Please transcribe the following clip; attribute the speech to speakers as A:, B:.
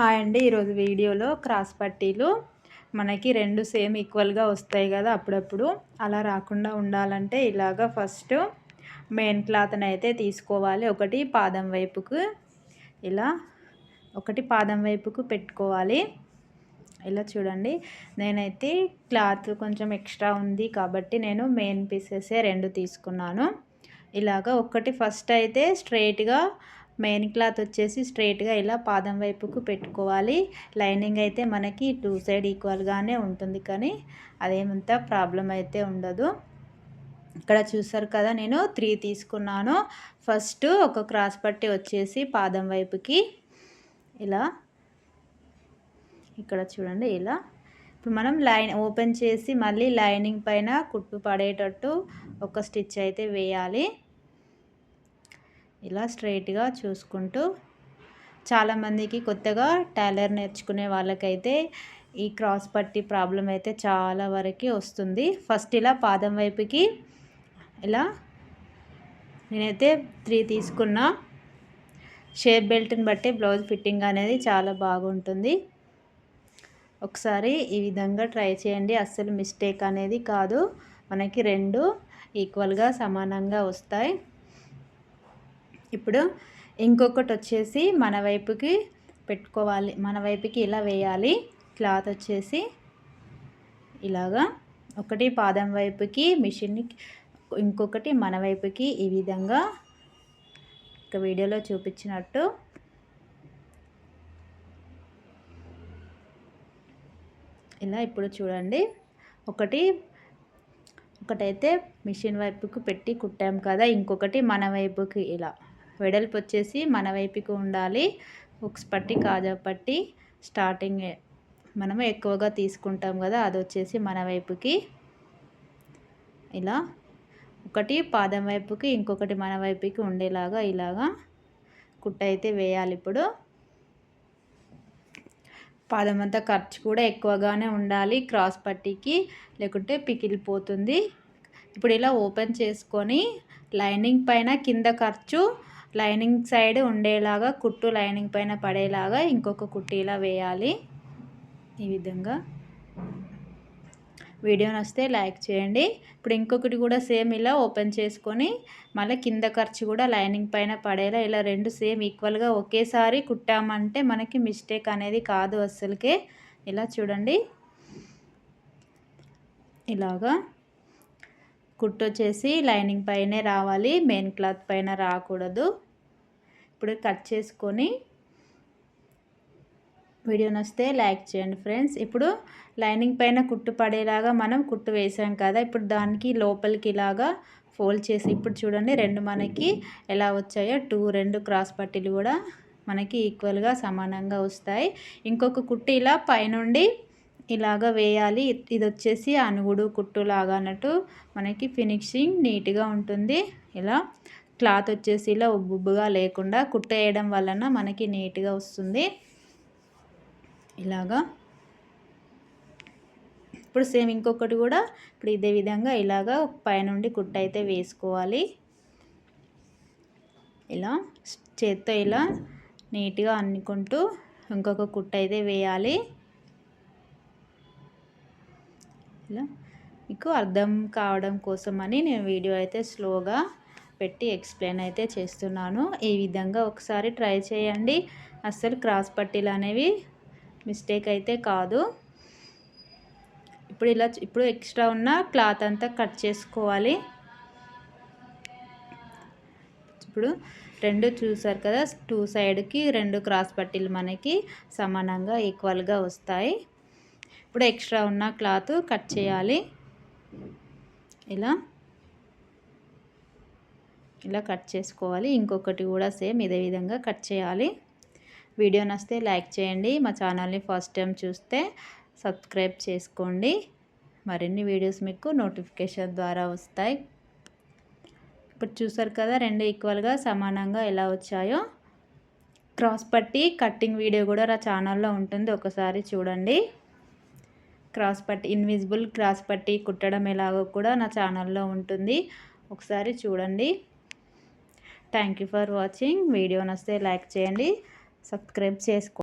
A: Hi అండి. ఈరోజు వీడియోలో క్రాస్ పట్టీలు మనకి రెండు సేమ్ ఈక్వల్గా వస్తాయి కదా అప్పుడప్పుడు. అలా రాకుండా ఉండాలంటే ఇలాగ ఫస్ట్ మెయిన్ క్లాత్ని అయితే తీసుకోవాలి. ఒకటి పాదం వైపుకు ఇలా ఒకటి పాదం వైపుకు పెట్టుకోవాలి. ఇలా చూడండి. నేనైతే క్లాత్ కొంచెం ఎక్స్ట్రా ఉంది కాబట్టి నేను మెయిన్ పీసెసే రెండు తీసుకున్నాను. ఇలాగ ఒకటి ఫస్ట్ అయితే స్ట్రైట్గా మెయిన్ క్లాత్ వచ్చేసి స్ట్రైట్గా ఇలా పాదం వైపుకు పెట్టుకోవాలి. లైనింగ్ అయితే మనకి టూ సైడ్ ఈక్వల్గానే ఉంటుంది కానీ అదేమంత ప్రాబ్లం అయితే ఉండదు. ఇక్కడ చూసారు కదా నేను త్రీ తీసుకున్నాను. ఫస్ట్ ఒక క్రాస్ పట్టి వచ్చేసి పాదం వైపుకి ఇలా ఇక్కడ చూడండి ఇలా. ఇప్పుడు మనం లైన్ ఓపెన్ చేసి మళ్ళీ లైనింగ్ పైన కుట్టు పడేటట్టు ఒక స్టిచ్ అయితే వేయాలి. ఇలా స్ట్రైట్గా చూసుకుంటూ చాలామందికి కొత్తగా టైలర్ నేర్చుకునే వాళ్ళకైతే ఈ క్రాస్ పట్టి ప్రాబ్లం అయితే చాలా వరకు వస్తుంది. ఫస్ట్ ఇలా పాదం వైపుకి ఇలా నేనైతే త్రీ తీసుకున్నా షేప్ బెల్ట్ని బట్టి బ్లౌజ్ ఫిట్టింగ్ అనేది చాలా బాగుంటుంది. ఒకసారి ఈ విధంగా ట్రై చేయండి. అస్సలు మిస్టేక్ అనేది కాదు. మనకి రెండు ఈక్వల్గా సమానంగా వస్తాయి. ఇప్పుడు ఇంకొకటి వచ్చేసి మన వైపుకి పెట్టుకోవాలి. మన వైపుకి ఇలా వేయాలి. క్లాత్ వచ్చేసి ఇలాగా. ఒకటి పాదం వైపుకి మిషన్ని ఇంకొకటి మన వైపుకి ఈ విధంగా ఒక వీడియోలో చూపించినట్టు. ఇలా ఇప్పుడు చూడండి. ఒకటి ఒకటైతే మిషన్ వైపుకు పెట్టి కుట్టాం కదా. ఇంకొకటి మన వైపుకి ఇలా. వెడల్పు వచ్చేసి మన వైపుకి ఉండాలి. ఉక్స్ పట్టి కాజా పట్టి స్టార్టింగ్ మనము ఎక్కువగా తీసుకుంటాం కదా అది వచ్చేసి మన వైపుకి. ఇలా ఒకటి పాదం వైపుకి ఇంకొకటి మన వైపుకి ఉండేలాగా ఇలాగా కుట్ట అయితే వేయాలి ఇప్పుడు. పాదం అంతా ఖర్చు కూడా ఎక్కువగానే ఉండాలి క్రాస్ పట్టీకి లేకుంటే పికిలిపోతుంది ఇప్పుడు ఇలా ఓపెన్ చేసుకొని లైనింగ్ పైన కింద ఖర్చు లైనింగ్ సైడ్ ఉండేలాగా కుట్టు లైనింగ్ పైన పడేలాగా ఇంకొక కుట్టీలా వేయాలి. ఈ విధంగా. వీడియో నచ్చితే లైక్ చేయండి. ఇప్పుడు ఇంకొకటి కూడా సేమ్ ఇలా ఓపెన్ చేసుకొని మళ్ళీ కింద ఖర్చు కూడా లైనింగ్ పైన పడేలా ఇలా రెండు సేమ్ ఈక్వల్గా ఒకేసారి కుట్టామంటే మనకి మిస్టేక్ అనేది కాదు అస్సలకే. ఇలా చూడండి. ఇలాగా. కుట్టు వచ్చేసి లైనింగ్ పైనే రావాలి. మెయిన్ క్లాత్ పైన రాకూడదు. ఇప్పుడు కట్ చేసుకొని వీడియో నచ్చితే లైక్ చేయండి ఫ్రెండ్స్. ఇప్పుడు లైనింగ్ పైన కుట్టు పడేలాగా మనం కుట్టు వేసాం కదా ఇప్పుడు దానికి లోపలికి ఇలాగా ఫోల్డ్ చేసి ఇప్పుడు చూడండి రెండు మనకి ఎలా వచ్చాయో. టూ రెండు క్రాస్ పట్టీలు కూడా మనకి ఈక్వల్గా సమానంగా వస్తాయి. ఇంకొక కుట్టి ఇలా పైనుండి ఇలాగ వేయాలి. ఇది వచ్చేసి అనుగుడు కుట్టులాగా అన్నట్టు మనకి ఫినిషింగ్ నీట్గా ఉంటుంది. ఇలా క్లాత్ వచ్చేసి ఇలా ఉబ్బుబ్బుగా లేకుండా కుట్టేయడం వలన మనకి నీట్గా వస్తుంది. ఇలాగా. ఇప్పుడు సేమ్ ఇంకొకటి కూడా ఇప్పుడు ఇదే విధంగా ఇలాగా పైనుండి కుట్ట అయితే వేసుకోవాలి. ఇలా చేత్తో ఇలా నీట్గా అన్నుకుంటూ ఇంకొక కుట్ట అయితే వేయాలి. ఇలా మీకు అర్థం కావడం కోసమని నేను వీడియో అయితే స్లోగా పెట్టి ఎక్స్ప్లెయిన్ అయితే చేస్తున్నాను. ఈ విధంగా ఒకసారి ట్రై చేయండి. అస్సలు క్రాస్ పట్టీలు అనేవి మిస్టేక్ అయితే కాదు. ఇప్పుడు ఇలా ఇప్పుడు ఎక్స్ట్రా ఉన్న క్లాత్ అంతా కట్ చేసుకోవాలి. ఇప్పుడు రెండు చూసారు కదా టూ సైడ్కి రెండు క్రాస్ పట్టీలు మనకి సమానంగా ఈక్వల్గా వస్తాయి. ఇప్పుడు ఎక్స్ట్రా ఉన్న క్లాత్ కట్ చేయాలి. ఇలా. ఇలా కట్ చేసుకోవాలి. ఇంకొకటి కూడా సేమ్ ఇదే విధంగా కట్ చేయాలి. వీడియో నస్తే లైక్ చేయండి. మా ఛానల్ని ఫస్ట్ టైం చూస్తే సబ్స్క్రైబ్ చేసుకోండి. మరిన్ని వీడియోస్ మీకు నోటిఫికేషన్ ద్వారా వస్తాయి. ఇప్పుడు చూసారు కదా రెండు ఈక్వల్గా సమానంగా ఎలా వచ్చాయో. క్రాస్ పట్టి కట్టింగ్ వీడియో కూడా నా ఛానల్లో ఉంటుంది. ఒకసారి చూడండి. క్రాస్ పట్టి ఇన్విజిబుల్ క్రాస్ పట్టి కుట్టడం ఎలాగో కూడా నా ఛానల్లో ఉంటుంది. ఒకసారి చూడండి. Thank you for watching. Video నస్తే like చేయండి. సబ్స్క్రైబ్ చేసుకో